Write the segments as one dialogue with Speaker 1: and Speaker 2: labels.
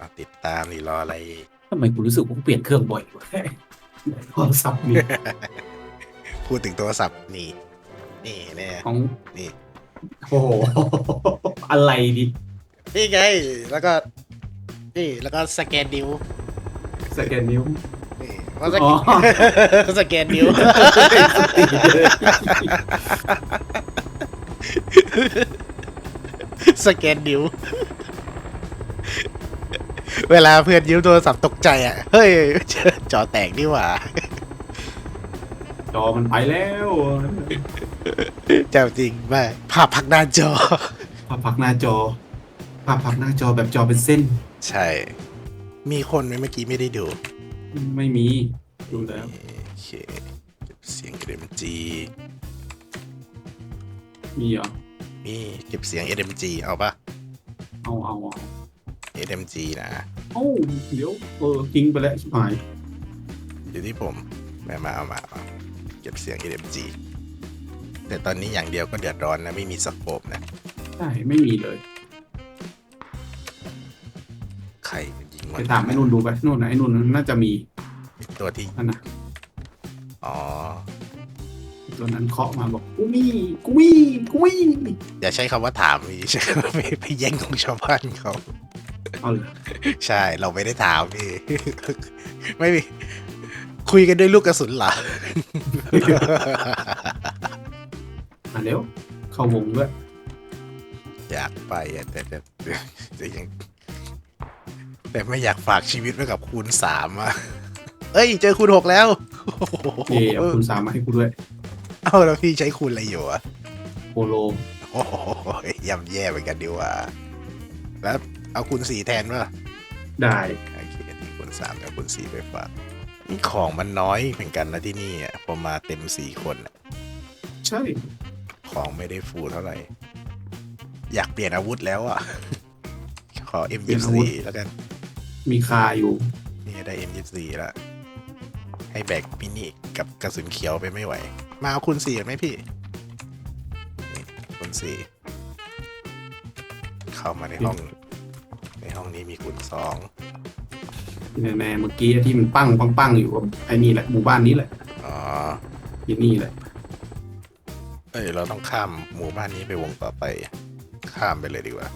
Speaker 1: อะติดตามนี่รออะไรอีก
Speaker 2: ทำไมกูรู้สึกว่ากูเปลี่ยนเครื่องบ่อยวะโทรศัพท์นี่
Speaker 1: พูดถึงโทรศัพท์นี่ นี่แน่
Speaker 2: ของ
Speaker 1: นี่
Speaker 2: โอ้โหอะไรดิ
Speaker 1: นี่ไง แล้วก็ นี่แล้วก็สแกนนิ้ว
Speaker 2: สแกนนิ้ว
Speaker 1: นี่ว่าส
Speaker 2: อ๋อ
Speaker 1: แกนสแกนนิ้ว สแกนนิ้ว เวลาเพื่อนยิ้วโทรศัพท์ตกใจอะ เฮ้ย จอแตกนี่หว่า
Speaker 2: จอมันไปแล้ว
Speaker 1: เจ้าจริงไหมภาพพักหน้าจอ
Speaker 2: ภาพพักหน้าจอ ภาพพักหน้าจอแบบจอเป็นเส้น
Speaker 1: ใช่ มีคนไหมเมื่อกี้ไม่ได้ดู
Speaker 2: ไม่มี ดูแล้ว
Speaker 1: โอเคเก็บเสียง SMG
Speaker 2: มีเหรอ
Speaker 1: นี่เก็บเสียง SMG เอาปะ
Speaker 2: เอาเอาเอา
Speaker 1: SMG นะ
Speaker 2: เอ้าเดี๋ยวเออทิ้งไปแล้วชิบหาย
Speaker 1: อยู่ที่ผมแม่มาเอามาเอาเก็บเสียง SMG แต่ตอนนี้อย่างเดียวก็เดือดร้อนนะ ไม่มีสโคปนะ
Speaker 2: ใช่ไม่มีเลย
Speaker 1: ใครยิง
Speaker 2: ไปถามไอ้นุ่นดูไปนุ่นนะไอ้นุ่นน่าจะมี
Speaker 1: ตัวที่
Speaker 2: นั่นนะ
Speaker 1: อ๋อ
Speaker 2: ตัวนั้นเคาะมาบอกกูมีกูมีกูมี
Speaker 1: อย่าใช้คำว่าถามพี่ใช้คำว่าไปไปแย่งของชาวบ้านเขา
Speaker 2: เอาเลย
Speaker 1: ใช่เราไม่ได้ถามพี่ ไม่มีคุยกันด้วยลูกกระสุนเหรอ
Speaker 2: อะเดี๋ยวเข้าวงด้วย
Speaker 1: อยากไปอะแต่แต่แต่แต่ยังแต่ไม่อยากฝากชีวิตไว้กับคูณสามอะเอ้ย เจอคูณหกแล้วโอ้โห
Speaker 2: เอเอาคุณสามมาให้กูด้วย
Speaker 1: เอ้าแล้วพี่ใช้คูณอะไรอยู่อะ
Speaker 2: โปโล
Speaker 1: โอ้โหย่ำแย่เหมือนกันดีว่า แล้ว เอาคูณสี่แทนป่ะ
Speaker 2: ได้
Speaker 1: โอเคที่คูณสามเอาคูณสี่ไปฝากนี่ของมันน้อยเหมือนกันนะที่นี่อะพอมาเต็มสี่คนอะ
Speaker 2: ใช่
Speaker 1: ของไม่ได้ฟูเท่าไหร่ อยากเปลี่ยนอาวุธแล้วอะ ขอ M24 แล้วกัน
Speaker 2: มีคาอยู่
Speaker 1: นี่ได้ M24 แล้ว ให้แบกมินิกับกระสุนเขียวไปไม่ไหว มาเอาคุณสี่ไหมพี่นี่คุณสี่เข้ามาในห้อง ในห้องนี้มีคุณสอง
Speaker 2: แน่ๆเมื่อกี้ที่มันปั้งปังปังอยู่ไอ้นี่แหละหมู่บ้านนี้แหละ
Speaker 1: อ๋อ
Speaker 2: ที่นี่แหละ
Speaker 1: เอ้ยเราต้องข้ามหมู่บ้านนี้ไปวงต่อไป ข้ามไปเลยดีกว่า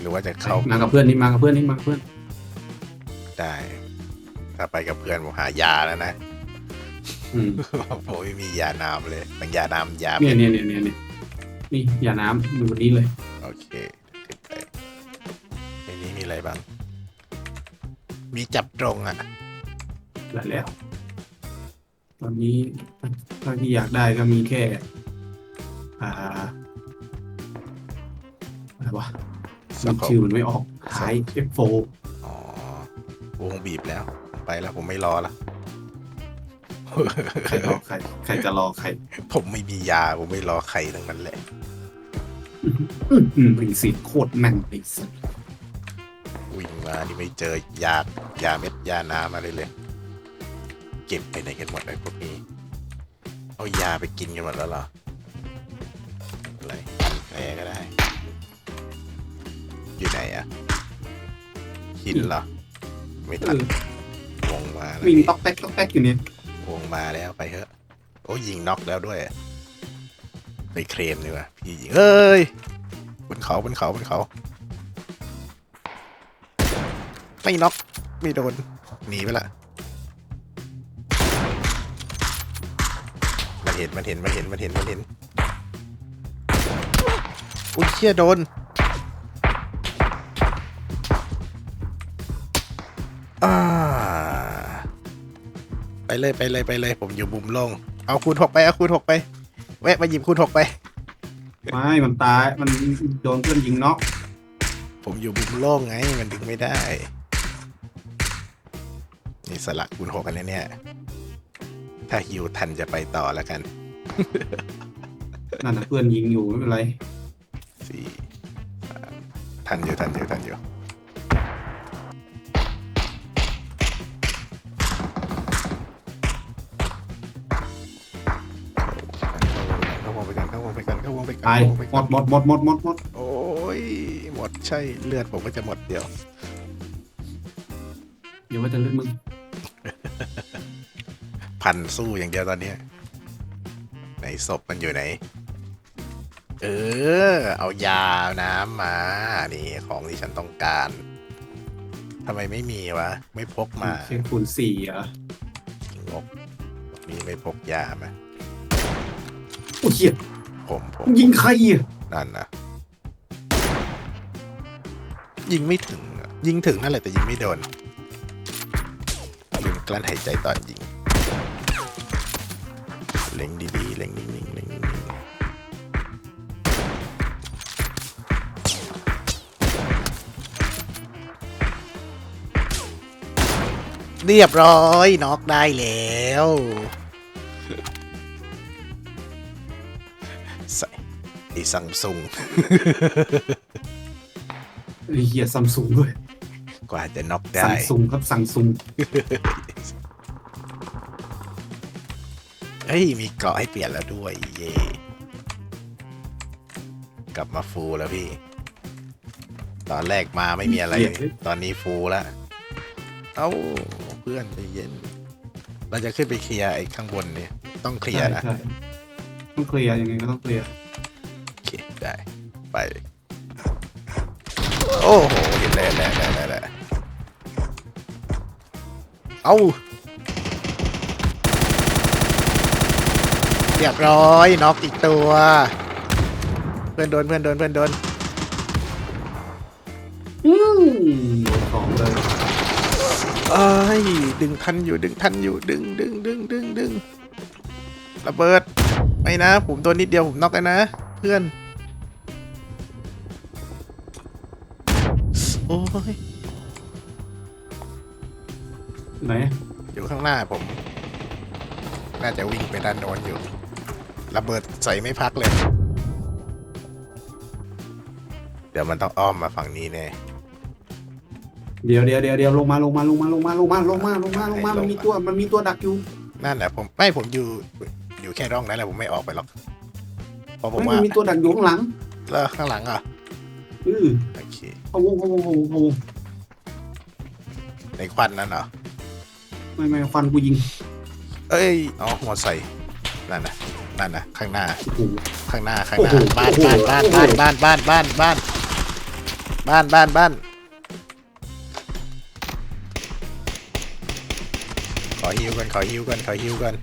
Speaker 1: หรือว่าจะเข้า
Speaker 2: มากับเพื่อนนี่มากับเพื่อนนี่มากับเพื่อน
Speaker 1: ได้ถ้าไปกับเพื่อนผมหายาแล้วนะ
Speaker 2: อืม
Speaker 1: ผมไม่มียาน้ำเลยบางยาน้ำยา
Speaker 2: เนี่ยเนี่ยเนี่ยเนี่ยเนี่ยนี่อย่าน้ำอยู่บนนี้เลย
Speaker 1: โอเคขึ้นไปในนี้มีอะไรบ้าง มีจับตรงอะ
Speaker 2: แล้วแล้ว ตอนนี้ถ้าที่อยากได้ก็มีแค่ อ่าอะไรวะ
Speaker 1: สก
Speaker 2: ชื่อมันไม่ออกท้าย F4
Speaker 1: อ๋อวงบีบแล้ว ไปแล้วผมไม่รอละ
Speaker 2: ใครรอใคร ใครจะรอใคร
Speaker 1: ผมไม่มียา ผมไม่รอใครทั้งนั้นแหละ
Speaker 2: อืมอืมเป็นเสียงโคตรแม่นไอ้สัส
Speaker 1: วิ่งมานี่ไม่เจอยายาเม็ดยาน้ำอะไรเลย เก็บไปไหนกันหมดไอ้พวกนี้ เอายาไปกินกันหมดแล้วเหรอ อะไรแผลก็ได้ อยู่ไหนอะหินเหรอ ไม่
Speaker 2: เอ
Speaker 1: ทัน
Speaker 2: อ
Speaker 1: วงมาแล้ว
Speaker 2: วิ่ง
Speaker 1: พี่
Speaker 2: ต๊อกแต๊กต๊อกแต๊กอยู่เนี่ย
Speaker 1: วงมาแล้วไปเถอะ โอ้ยิงน็อกแล้วด้วย ไปเคลมดีกว่าพี่ยิงเอ้ยบนเขาบนเขาบนเขาไม่น็อกไม่โดนหนีไปละมันเห็นมันเห็นมันเห็นมันเห็นมันเห็นอุ้ยเชี่ยโดนอ่า ไปเลยไปเลยไปเลย ผมอยู่มุมโล่งเอาคูณหกไปเอาคูณหกไปแวะมาหยิบคูณหกไป
Speaker 2: ไม่มันตายมันโดนเพื่อนยิงน็อก
Speaker 1: ผมอยู่มุมโล่งไงมันดึงไม่ได้ นี่สลักคูณหกกันเนี่ย ถ้าฮิวทันจะไปต่อแล้วกัน
Speaker 2: นั่นนะเพื่อนยิงอยู่ไม่เป็นไร
Speaker 1: สี่สามทันอยู่ทันอยู่ทันอยู่ ไปกันเข้าวงไปกันเข้าวงไปกัน
Speaker 2: ตาย
Speaker 1: เข้าวงไป
Speaker 2: หม
Speaker 1: กัน
Speaker 2: ดหมดหมดหมดหมดหมด
Speaker 1: โอ้ยหมหมดใช่เลือดผมก็จะหมดเดียว
Speaker 2: เดี๋ยวว่าจะเลือกมึง
Speaker 1: พันสู้อย่างเดียวตอนเนี้ยไหนศพมันอยู่ไหน เออ เอายาน้ำมา นี่ของที่ฉันต้องการทำไมไม่มีวะ ไม่พกมา
Speaker 2: เชียงคูณสี่เหรอะ
Speaker 1: งกมีไม่พกยามา
Speaker 2: โอ้ยเหี้ย
Speaker 1: ผมผม
Speaker 2: มึงยิงใครอะ
Speaker 1: นั่นนะยิงไม่ถึงอะยิงถึงนั่นแหละแต่ยิงไม่โดนลืมกลั้นหายใจตอนยิง เล็งดีๆเล็งนิ่งๆเล็งนิ่งๆเรียบร้อยน็อกได้แล้ว ซัมซุง
Speaker 2: ไอ้เหี้ยซัมซุงด้วย
Speaker 1: กว่าจะน็อก
Speaker 2: ซั
Speaker 1: ได้
Speaker 2: มซุงครับซัมซุง
Speaker 1: เฮ้ย มีเกราะให้เปลี่ยนแล้วด้วย เย่กลับมาฟูลแล้วพี่ ตอนแรกมาไม่มีอะไร ตอนนี้ฟูลแล้ว เอ้า เพื่อนใจเย็น เราจะขึ้นไปเคลียร์ไอ้ข้างบนเนี่ย ต้องเคลียร์นะ
Speaker 2: ใช่ใช่ต้องเคลียร์ยังไงก็ต้องเคลียร์
Speaker 1: โอเค ได้ ไป โอ้โหเห็นแล้วแล้วแล้วแล้วแล้วเอ้าเรียบร้อยน็อกอีกตัว เพื่อนโดนเพื่อนโดนเพื่อนโดน
Speaker 2: อืมโดนของเลย
Speaker 1: เอ้ยดึงทันอยู่ดึงทันอยู่ดึงดึงดึงดึงดึงระเบิดไม่นะ ผมตัวนิดเดียวผมน็อกแล้วนะ เพื่อน โอ้ย
Speaker 2: ไหน
Speaker 1: อยู่ข้างหน้าผม น่าจะวิ่งไปด้านโน้นอยู่ ระเบิดใส่ไม่พักเลย เดี๋ยวมันต้องอ้อมมาฝั่งนี้แน่
Speaker 2: เดี๋ยวเดี๋ยวเดี๋ยวเดี๋ยวลงมาลงมาลงมาลงมาลงมาลงมาลงมาลงมา
Speaker 1: ให้ลง
Speaker 2: มันมีตัวมันมีตัวดักอยู่
Speaker 1: นั่นแหละผมไม่ผมอยู่อยู่แค่ร่องนั้นแหละผมไม่ออกไปหรอกเพราะผม
Speaker 2: ไม่
Speaker 1: ว่า
Speaker 2: มันมีตัวดักอยู่ข้างหลัง
Speaker 1: แล้วข้างหลังอะ
Speaker 2: อือ
Speaker 1: โอเค
Speaker 2: เขาวงเขาวงเขาวงเขาวง
Speaker 1: ในควันนั่นเหรอ
Speaker 2: ไม่ไม่ฟันกูยิง
Speaker 1: เอ้ย อ๋อมอไซค์นั่นนะนั่นนะข้างหน้า
Speaker 2: โอ้โห
Speaker 1: ข้างหน้า ข้าง
Speaker 2: โอ้
Speaker 1: หน้า
Speaker 2: โห
Speaker 1: บ้าน
Speaker 2: โอ้โห
Speaker 1: บ้านบ้านบ้านบ้านบ้านบ้านบ้านบ้านบ้านบ้าน ขอฮิวกัน ขอฮิวกัน ขอฮิวกัน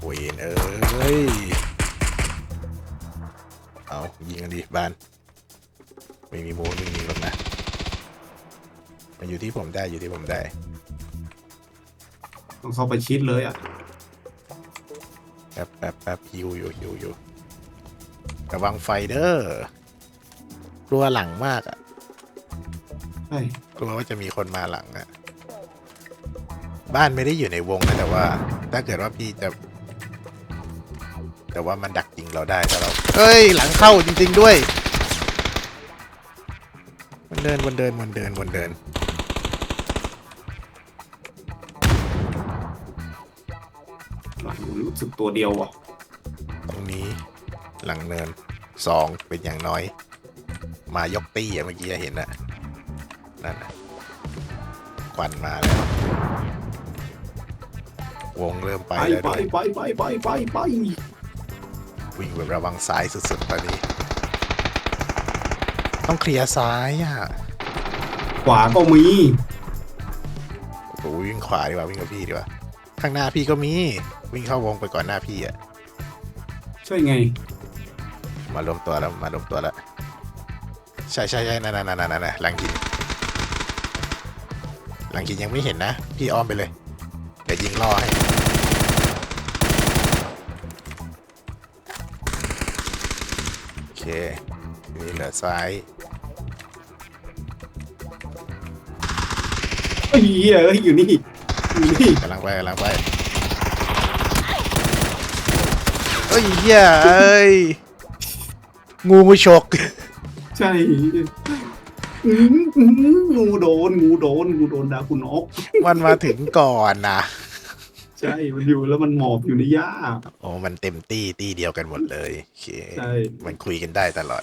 Speaker 1: โอ้ยเอ้ย เอายิงกันดิบ้าน ไม่มีโมไม่มีหรอกนะมันอยู่ที่ผมได้อยู่ที่ผมได้
Speaker 2: ต้องเข้าไปชิดเลยอะ
Speaker 1: แป๊บแป๊บแป๊บฮิวอยู่ฮิวอยู่ระวังไฟเด้อกลัวหลังมากอะ
Speaker 2: ใช่
Speaker 1: กลัวว่าจะมีคนมาหลังอะบ้านไม่ได้อยู่ในวงนะแต่ว่า ถ้าเกิดว่าพี่จะ แต่ว่ามันดักยิงเราได้ถ้าเราเอ้ย หลังเข้าจริง ๆด้วย มันเดินวนเดินวนเดินวนเดิน
Speaker 2: หลังรู้สึกตัวเดียวอะ
Speaker 1: ตรงนี้ หลังเนินสองเป็นอย่างน้อย มายกตี้อะเมื่อกี้เห็นอะนั่นน่ะควันมาแล้ว วงเริ่มไป
Speaker 2: ไป
Speaker 1: แล้ว
Speaker 2: ไป
Speaker 1: ด้วย
Speaker 2: ไปไปไปไปไป
Speaker 1: วิ่งแบบระวังซ้ายสุดๆตอนนี้ ต้องเคลียร์ซ้ายอะ
Speaker 2: ขวาก็มี
Speaker 1: โอ้โหวิ่งขวาดีกว่าวิ่งกับพี่ดีกว่าข้างหน้าพี่ก็มีวิ่งเข้าวงไปก่อนหน้าพี่อะ
Speaker 2: ใช่ไง
Speaker 1: มารวมตัวแล้วมารวมตัวแล้วใช่ใช่ใช่นั่นนั่นนั่นนั่นหลังหินหลังหินยังไม่เห็นนะ พี่อ้อมไปเลยเดี๋ยวยิงล่อให้ เคนี่เหลือซ้าย
Speaker 2: เฮ้ยเหี้ยเอ้ยอยู่นี่อยู่นี่
Speaker 1: กำลังไปกำลังไปเอ้ยเหี้ยเอ้ยงูฉก
Speaker 2: ใช่อื้ออื้องูโดนงูโดนงูโดนดาคุณนก
Speaker 1: มันมาถึงก่อนนะ
Speaker 2: ใช่มันอยู่แล้วมันหมอบอยู่ในหญ้า
Speaker 1: โอ้มันเต็มตี้ตี้เดียวกันหมดเลยโอเค
Speaker 2: ใช่
Speaker 1: มันคุยกันได้ตลอด